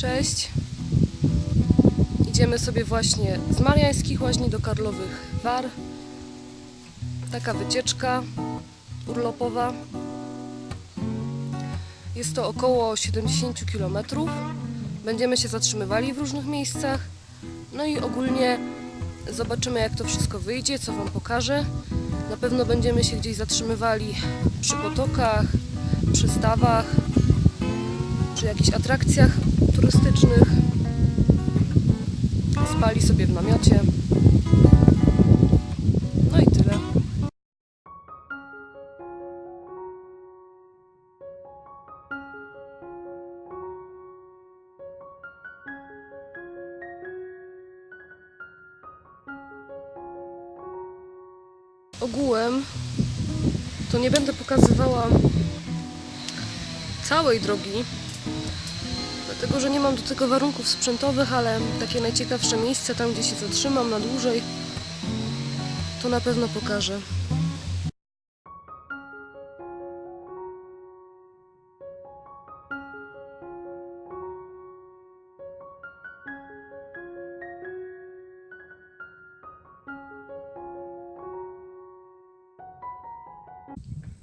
Cześć. Idziemy sobie właśnie z Mariańskich Łaźni do Karlowych War. Taka wycieczka urlopowa. Jest to około 70 km. Będziemy się zatrzymywali w różnych miejscach. No i ogólnie zobaczymy jak to wszystko wyjdzie, co Wam pokażę. Na pewno będziemy się gdzieś zatrzymywali przy potokach, przystawach, przy jakichś atrakcjach turystycznych. Spali sobie w namiocie. No i tyle. Ogółem to nie będę pokazywała całej drogi, dlatego że nie mam do tego warunków sprzętowych, ale takie najciekawsze miejsca, tam gdzie się zatrzymam na dłużej, to na pewno pokażę.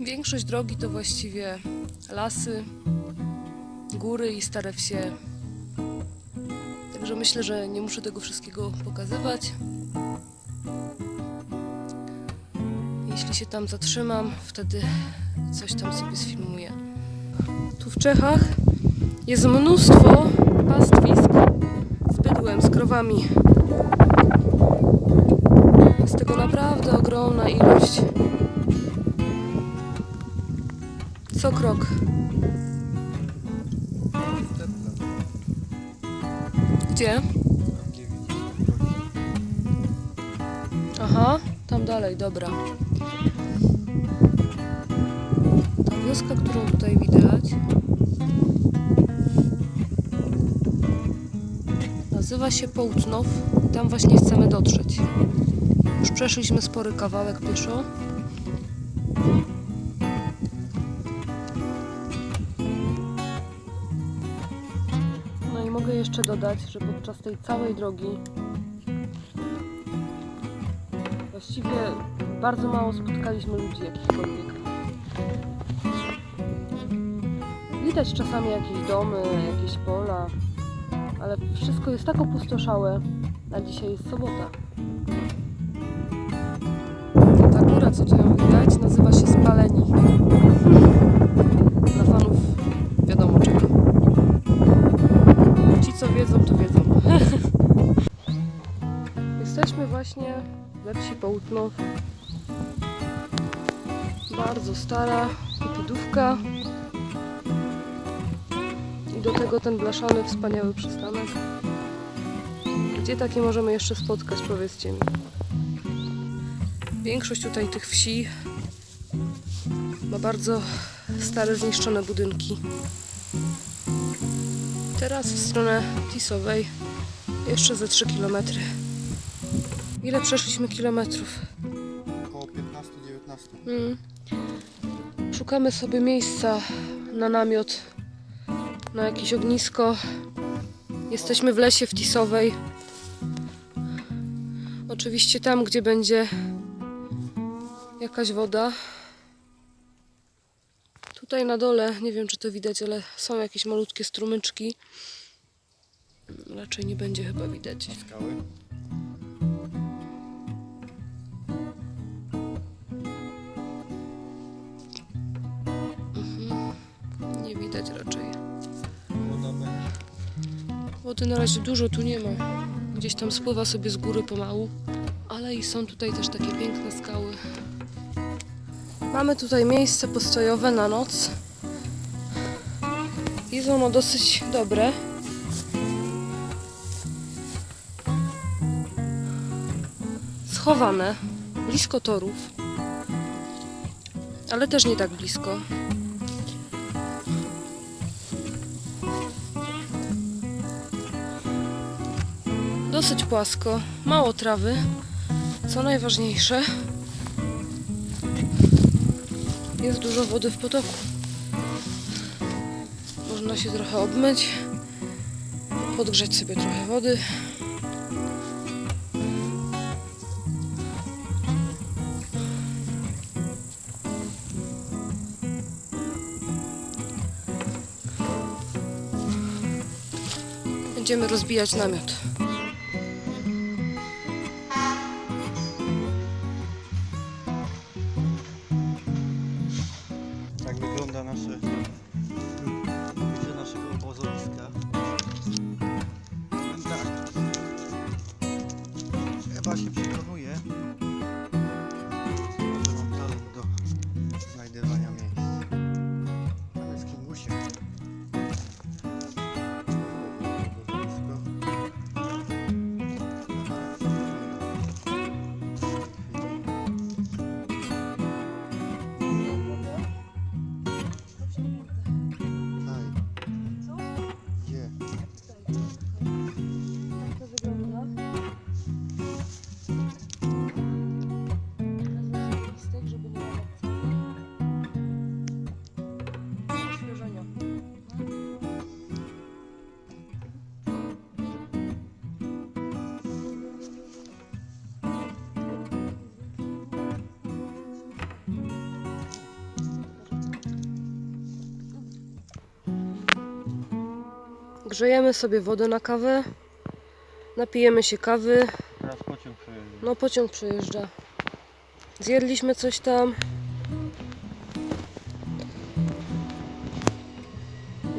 Większość drogi to właściwie lasy, góry i stare wsie. Także myślę, że nie muszę tego wszystkiego pokazywać. Jeśli się tam zatrzymam, wtedy coś tam sobie sfilmuję. Tu w Czechach jest mnóstwo pastwisk z bydłem, z krowami. Jest tego naprawdę ogromna ilość. Co krok. Gdzie? Aha, tam dalej, dobra. Ta wioska, którą tutaj widać, nazywa się Połtnow i tam właśnie chcemy dotrzeć. Już przeszliśmy spory kawałek pieszo. Jeszcze dodać, że podczas tej całej drogi właściwie bardzo mało spotkaliśmy ludzi jakichkolwiek. Widać czasami jakieś domy, jakieś pola, ale wszystko jest tak opustoszałe, a dzisiaj jest sobota. Właśnie we wsi Połtno. Bardzo stara kupidówka. I do tego ten blaszany, wspaniały przystanek. Gdzie takie możemy jeszcze spotkać, powiedzcie mi. Większość tutaj tych wsi ma bardzo stare, zniszczone budynki. Teraz w stronę Tisowej jeszcze ze 3 km. Ile przeszliśmy kilometrów? Około 15-19. Mm. Szukamy sobie miejsca na namiot, na jakieś ognisko. Jesteśmy w lesie w Tisowej. Oczywiście tam, gdzie będzie jakaś woda. Tutaj na dole, nie wiem czy to widać, ale są jakieś malutkie strumyczki. Raczej nie będzie chyba widać. Skały. Widać raczej. Wody na razie dużo tu nie ma. Gdzieś tam spływa sobie z góry pomału. Ale i są tutaj też takie piękne skały. Mamy tutaj miejsce postojowe na noc. Jest ono dosyć dobre. Schowane, blisko torów. Ale też nie tak blisko. Dosyć płasko, mało trawy. Co najważniejsze, jest dużo wody w potoku. Można się trochę obmyć podgrzać sobie trochę wody. Będziemy rozbijać namiot. Tak wygląda nasze naszego obozowiska. Tak. Ewa się przekonuje, Grzejemy sobie wodę na kawę. Napijemy się kawy. Teraz pociąg przejeżdża. No pociąg przejeżdża. Zjedliśmy coś tam.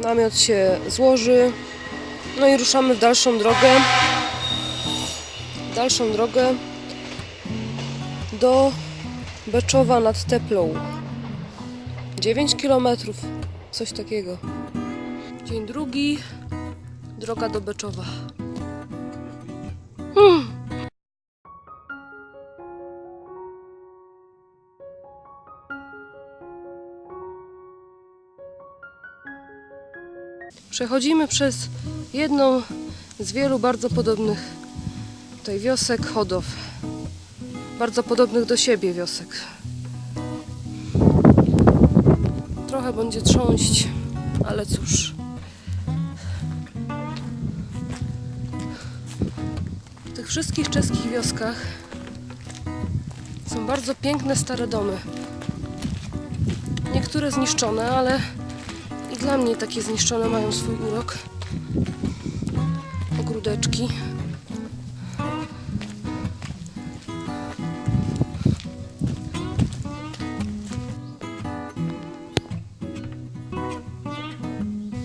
Namiot się złoży. No i ruszamy w dalszą drogę. W dalszą drogę do Beczowa nad Teplą. 9 km, coś takiego. Dzień drugi, droga do Beczowa. Przechodzimy przez jedną z wielu bardzo podobnych tutaj wiosek Chodow. Bardzo podobnych do siebie wiosek. Trochę będzie trząść, ale cóż. Wszystkich czeskich wioskach są bardzo piękne stare domy. Niektóre zniszczone, ale i dla mnie takie zniszczone mają swój urok. Ogródeczki.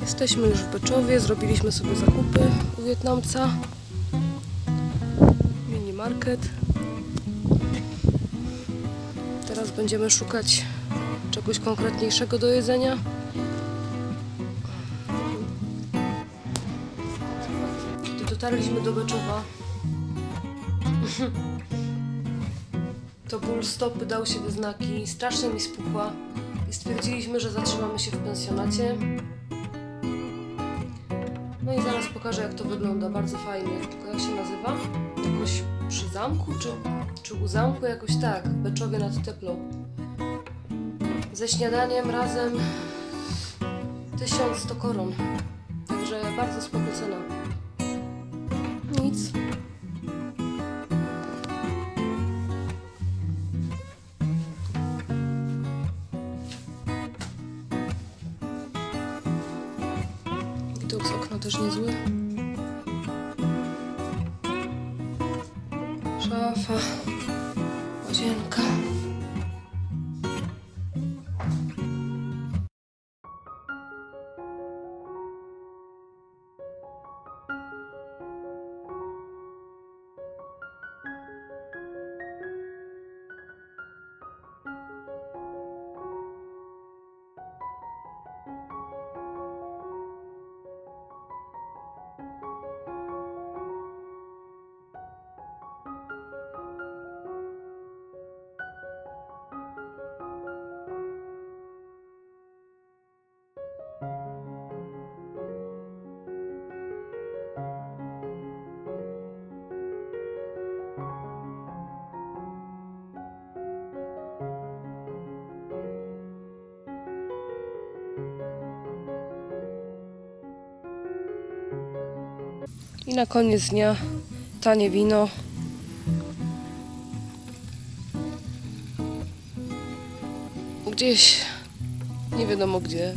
Jesteśmy już w Beczowie, zrobiliśmy sobie zakupy u Wietnamca. Market. Teraz będziemy szukać czegoś konkretniejszego do jedzenia. Gdy dotarliśmy do Beczowa, to ból stopy dał się we znaki, strasznie mi spuchła i stwierdziliśmy, że zatrzymamy się w pensjonacie. No i zaraz pokażę, jak to wygląda, bardzo fajnie. Tylko jak się nazywa? Jakoś zamku, czy, czy u zamku? Jakoś tak, Beczowie nad Teplą. Ze śniadaniem razem 1100 koron. Także bardzo spoko cena. Nic. Widok z okna też niezły. 啊 I na koniec dnia tanie wino. Gdzieś nie wiadomo gdzie.